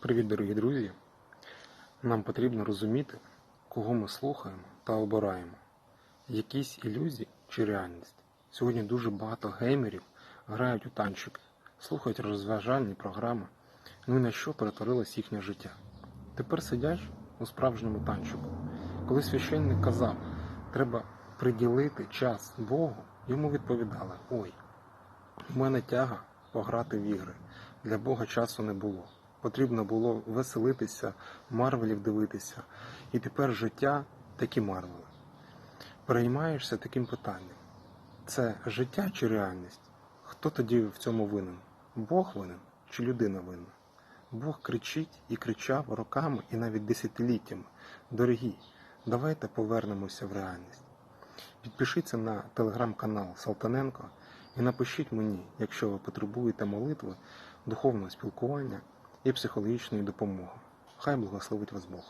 Привіт, дорогі друзі! Нам потрібно розуміти, кого ми слухаємо та обираємо. Якісь ілюзії чи реальність. Сьогодні дуже багато геймерів грають у танчики, слухають розважальні програми. Ну і на що перетворилось їхнє життя. Тепер сидять у справжньому танчику. Коли священник казав, треба приділити час Богу, йому відповідали: Ой, у мене тяга пограти в ігри. Для Бога часу не було. Потрібно було веселитися, марвелів дивитися. І тепер життя такі марвели. Переймаєшся таким питанням: це життя чи реальність? Хто тоді в цьому винен? Бог винен чи людина винна? Бог кричить і кричав роками і навіть десятиліттями. Дорогі, давайте повернемося в реальність. Підпишіться на телеграм-канал Салтаненко і напишіть мені, якщо ви потребуєте молитви, духовного спілкування і психологічної допомоги. Хай благословить вас Бог.